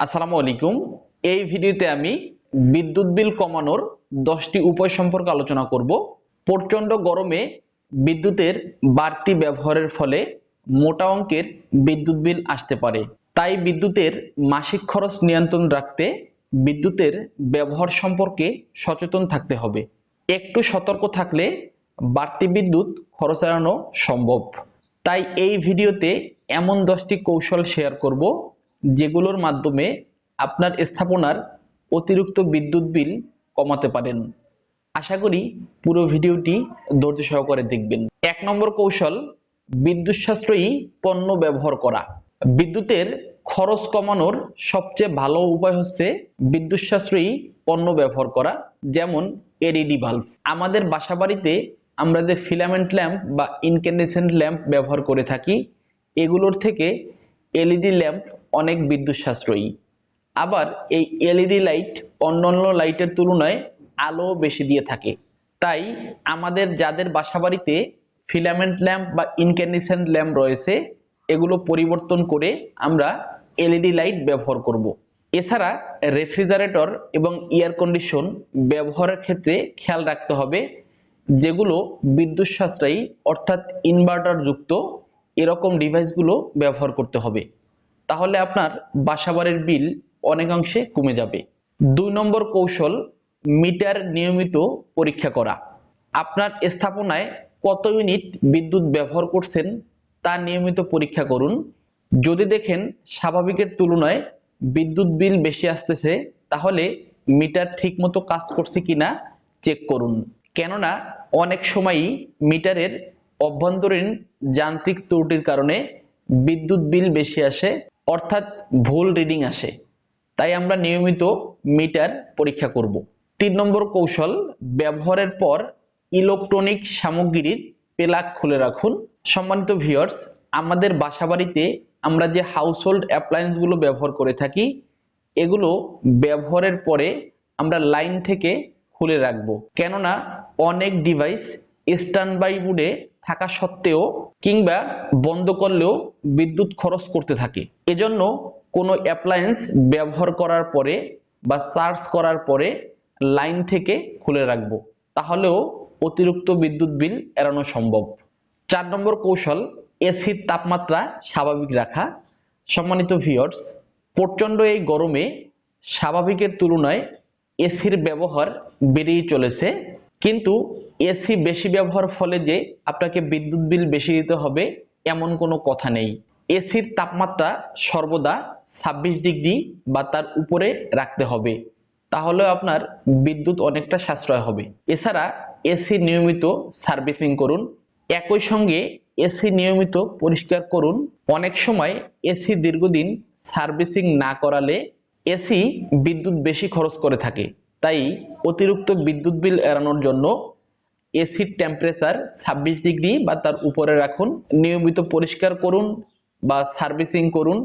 আসসালামু আলাইকুম। এই ভিডিওতে আমি বিদ্যুৎ বিল কমানোর দশটি উপায় সম্পর্কে আলোচনা করব। প্রচণ্ড গরমে বিদ্যুতের বাড়তি ব্যবহারের ফলে মোটা অঙ্কের বিদ্যুৎ বিল আসতে পারে। তাই বিদ্যুতের মাসিক খরচ নিয়ন্ত্রণ রাখতে বিদ্যুতের ব্যবহার সম্পর্কে সচেতন থাকতে হবে। একটু সতর্ক থাকলে বাড়তি বিদ্যুৎ খরচ এড়ানো সম্ভব। তাই এই ভিডিওতে এমন দশটি কৌশল শেয়ার করব যেগুলোর মাধ্যমে আপনার স্থাপনার অতিরিক্ত বিদ্যুৎ বিল কমাতে পারেন। আশা করি পুরো ভিডিওটি ধৈর্য সহকারে দেখবেন। এক নম্বর কৌশল বিদ্যুৎ সাশ্রয়ী পণ্য ব্যবহার করা। বিদ্যুতের খরচ কমানোর সবচেয়ে ভালো উপায় হচ্ছে বিদ্যুৎ সাশ্রয়ী পণ্য ব্যবহার করা, যেমন এলইডি বাল্ব। আমাদের বাসাবাড়িতে আমরা যে ফিলামেন্ট ল্যাম্প বা ইনক্যান্ডেসেন্ট ল্যাম্প ব্যবহার করে থাকি, এগুলোর থেকে এলইডি ল্যাম্প অনেক বিদ্যুৎ সাশ্রয়ী। আবার এই এলইডি লাইট অন্যান্য লাইটের তুলনায় আলো বেশি দিয়ে থাকে। তাই আমাদের যাদের বাসাবাড়িতে ফিলামেন্ট ল্যাম্প বা ইনক্যান্ডেসেন্ট ল্যাম্প রয়েছে, এগুলো পরিবর্তন করে আমরা এলইডি লাইট ব্যবহার করব। এছাড়া রেফ্রিজারেটর এবং এয়ার কন্ডিশন ব্যবহারের ক্ষেত্রে খেয়াল রাখতে হবে, যেগুলো বিদ্যুৎ সাশ্রয়ী অর্থাৎ ইনভার্টার যুক্ত এরকম ডিভাইসগুলো ব্যবহার করতে হবে। তাহলে আপনার বাসাবাড়ির বিল অনেকাংশে কমে যাবে। দুই নম্বর কৌশল, মিটার নিয়মিত পরীক্ষা করা। আপনার স্থাপনায় কত ইউনিট বিদ্যুৎ ব্যবহার করছেন তা নিয়মিত পরীক্ষা করুন। যদি দেখেন স্বাভাবিকের তুলনায় বিদ্যুৎ বিল বেশি আসতেছে, তাহলে মিটার ঠিকমতো কাজ করছে কিনা চেক করুন। কেননা, অনেক সময়ই মিটারের অভ্যন্তরীণ যান্ত্রিক ত্রুটির কারণে বিদ্যুৎ বিল বেশি আসে অর্থাৎ ভুল রিডিং আসে। তাই আমরা নিয়মিত মিটার পরীক্ষা করব। তিন নম্বর কৌশল, ব্যবহারের পর ইলেকট্রনিক সামগ্রীর পেলাক খুলে রাখুন। সম্মানিত ভিউয়ার্স আমাদের বাসাবাড়িতে আমরা যে হাউসহোল্ড অ্যাপ্লায়েন্সগুলো ব্যবহার করে থাকি, এগুলো ব্যবহারের পরে আমরা লাইন থেকে খুলে রাখব। কেননা অনেক ডিভাইস স্ট্যান্ড বাই মুডে থাকা সত্ত্বেও কিংবা বন্ধ করলেও বিদ্যুৎ খরচ করতে থাকে। এজন্য কোনো অ্যাপ্লায়েন্স ব্যবহার করার পরে বা চার্জ করার পরে লাইন থেকে খুলে রাখব। তাহলেও অতিরিক্ত বিদ্যুৎ বিল এড়ানো সম্ভব। চার নম্বর কৌশল এসির তাপমাত্রা স্বাভাবিক রাখা। সম্মানিত ভিউয়ার্স প্রচণ্ড এই গরমে স্বাভাবিকের তুলনায় এসির ব্যবহার বেড়েই চলেছে। কিন্তু এসি বেশি ব্যবহার ফলে যে আপনাকে বিদ্যুৎ বিল বেশি দিতে হবে, এমন কোনো কথা নেই। এসির তাপমাত্রা সর্বদা ছাব্বিশ ডিগ্রি বা তার উপরে রাখতে হবে। তাহলে আপনার বিদ্যুৎ অনেকটা সাশ্রয় হবে। এছাড়া এসি নিয়মিত সার্ভিসিং করুন। একই সঙ্গে এসি নিয়মিত পরিষ্কার করুন। অনেক সময় এসি দীর্ঘদিন সার্ভিসিং না করালে এসি বিদ্যুৎ বেশি খরচ করে থাকে। তাই অতিরিক্ত বিদ্যুৎ বিল এড়ানোর জন্য এসির টেম্পারেচার ছাব্বিশ ডিগ্রি বা তার উপরে রাখুন, নিয়মিত পরিষ্কার করুন বা সার্ভিসিং করুন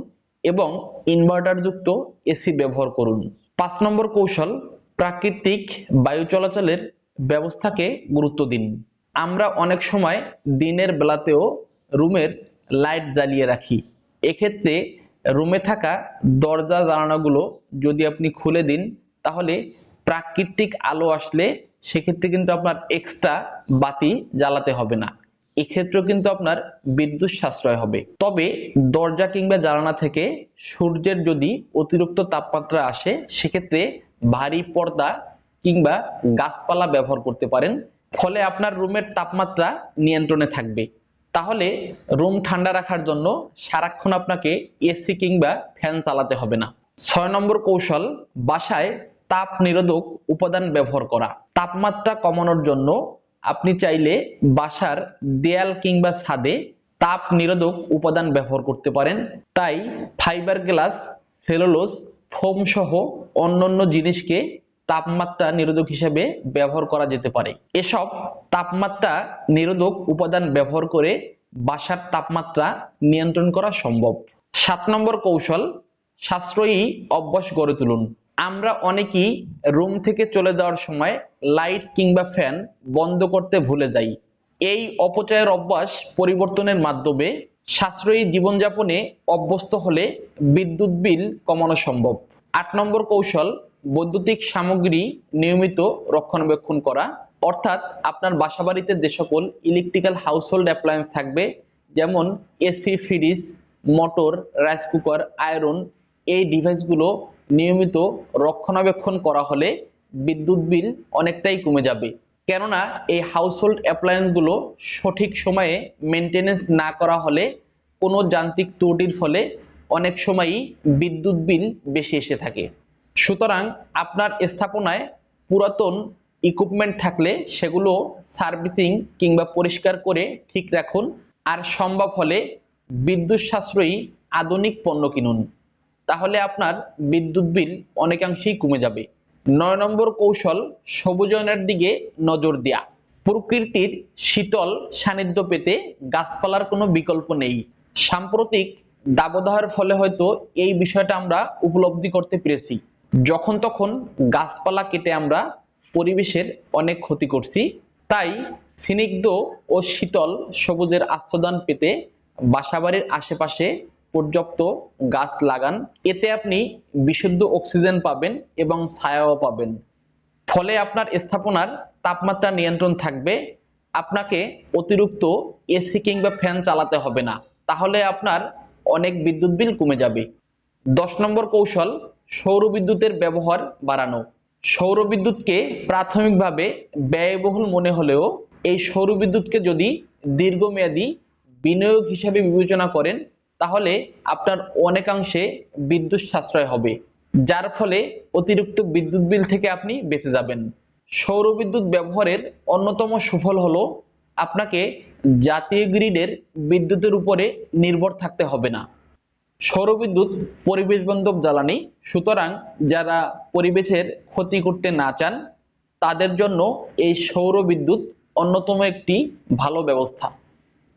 এবং ইনভার্টারযুক্ত এসি ব্যবহার করুন। পাঁচ নম্বর কৌশল, প্রাকৃতিক বায়ু চলাচলের ব্যবস্থাকে গুরুত্ব দিন। আমরা অনেক সময় দিনের বেলাতেও রুমের লাইট জ্বালিয়ে রাখি। এক্ষেত্রে রুমে থাকা দরজা জানালাগুলো যদি আপনি খুলে দিন, তাহলে প্রাকৃতিক আলো আসলে সেক্ষেত্রে কিন্তু আপনার এক্সট্রা বাতি জ্বালাতে হবে না। এক্ষেত্রেও কিন্তু আপনার বিদ্যুৎ সাশ্রয় হবে। তবে দরজা কিংবা জানালা থেকে সূর্যের যদি অতিরিক্ত তাপমাত্রা আসে, সেক্ষেত্রে ভারী পর্দা কিংবা গাছপালা ব্যবহার করতে পারেন। ফলে আপনার রুমের তাপমাত্রা নিয়ন্ত্রণে থাকবে। তাহলে রুম ঠান্ডা রাখার জন্য সারাক্ষণ আপনাকে এসি কিংবা ফ্যান চালাতে হবে না। ছয় নম্বর কৌশল, বাসায় তাপ নিরোধক উপাদান ব্যবহার করা। তাপমাত্রা কমানোর জন্য আপনি চাইলে বাসার দেয়াল কিংবা ছাদে তাপ নিরোধক উপাদান ব্যবহার করতে পারেন। তাই ফাইবার গ্লাস সেলুলোজ ফোম সহ অন্যান্য জিনিসকে তাপমাত্রা নিরোধক হিসেবে ব্যবহার করা যেতে পারে। এসব তাপমাত্রা নিরোধক উপাদান ব্যবহার করে বাসার তাপমাত্রা নিয়ন্ত্রণ করা সম্ভব। সাত নম্বর কৌশল, সাশ্রয়ী অভ্যাস গড়ে তুলুন। আমরা অনেকেই রুম থেকে চলে যাওয়ার সময় লাইট কিংবা ফ্যান বন্ধ করতে ভুলে যাই। এই অপচয়ের অভ্যাস পরিবর্তনের মাধ্যমে সাশ্রয়ী জীবনযাপনে অভ্যস্ত হলে বিদ্যুৎ বিল কমানো সম্ভব। আট নম্বর কৌশল, বৈদ্যুতিক সামগ্রী নিয়মিত রক্ষণাবেক্ষণ করা। অর্থাৎ আপনার বাসাবাড়িতে যে সকল ইলেকট্রিক্যাল হাউসহোল্ড অ্যাপ্লায়েন্স থাকবে, যেমন AC fridge motor rice cooker iron এই ডিভাইসগুলো নিয়মিত রক্ষণাবেক্ষণ করা হলে বিদ্যুৎ বিল অনেকটাই কমে যাবে। কেননা, এই হাউসহোল্ড অ্যাপ্লায়েন্সগুলো সঠিক সময়ে মেনটেনেন্স না করা হলে কোনো যান্ত্রিক ত্রুটির ফলে অনেক সময়ই বিদ্যুৎ বিল বেশি এসে থাকে। সুতরাং আপনার স্থাপনায় পুরাতন ইকুইপমেন্ট থাকলে সেগুলো সার্ভিসিং কিংবা পরিষ্কার করে ঠিক রাখুন। আর সম্ভব হলে বিদ্যুৎ সাশ্রয়ী আধুনিক পণ্য কিনুন। তাহলে আপনার বিদ্যুৎ বিল অনেকাংশেই কমে যাবে। নয় নম্বর কৌশল, সবুজায়নের দিকে নজর দেয়া। প্রকৃতির শীতল সান্নিধ্য পেতে গাছপালার কোনো বিকল্প নেই। সাম্প্রতিক দাবদাহের ফলে হয়তো এই বিষয়টা আমরা উপলব্ধি করতে পেরেছি। যখন তখন গাছপালা কেটে আমরা পরিবেশের অনেক ক্ষতি করছি। তাই স্নিগ্ধ ও শীতল সবুজের আস্বাদন পেতে বাসাবাড়ির আশেপাশে পর্যাপ্ত গাছ লাগান। এতে আপনি বিশুদ্ধ অক্সিজেন পাবেন এবং ছায়াও পাবেন। ফলে আপনার স্থাপনার তাপমাত্রা নিয়ন্ত্রণ থাকবে। আপনাকে অতিরিক্ত এসি কিংবা ফ্যান চালাতে হবে না। তাহলে আপনার অনেক বিদ্যুৎ বিল কমে যাবে। দশ নম্বর কৌশল, সৌর বিদ্যুতের ব্যবহার বাড়ানো। সৌর বিদ্যুৎকে প্রাথমিকভাবে ব্যয়বহুল মনে হলেও এই সৌর বিদ্যুৎকে যদি দীর্ঘমেয়াদী বিনিয়োগ হিসাবে বিবেচনা করেন তাহলে আপনার অনেকাংশে বিদ্যুৎ সাশ্রয় হবে, যার ফলে অতিরিক্ত বিদ্যুৎ বিল থেকে আপনি বেঁচে যাবেন। সৌর বিদ্যুৎ ব্যবহারের অন্যতম সুফল হলো আপনাকে জাতীয় গ্রিডের বিদ্যুতের উপরে নির্ভর থাকতে হবে না। সৌরবিদ্যুৎ পরিবেশ বান্ধব জ্বালানি, সুতরাং যারা পরিবেশের ক্ষতি করতে না চান, তাদের জন্য এই সৌর বিদ্যুৎ অন্যতম একটি ভালো ব্যবস্থা।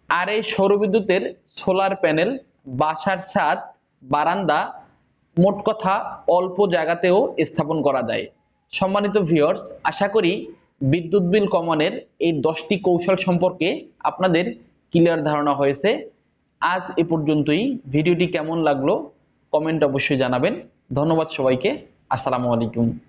আর এই সৌরবিদ্যুতের সোলার প্যানেল বাসার ছাদ, বারান্দা মোট কথা অল্প জায়গাতেও স্থাপন করা যায়। সম্মানিত ভিউয়ার্স আশা করি বিদ্যুৎ বিল কমানোর এই দশটি কৌশল সম্পর্কে আপনাদের ক্লিয়ার ধারণা হয়েছে। আজ এ পর্যন্তই। ভিডিওটি কেমন লাগল কমেন্ট অবশ্যই জানাবেন। ধন্যবাদ সবাইকে। আসসালামু আলাইকুম।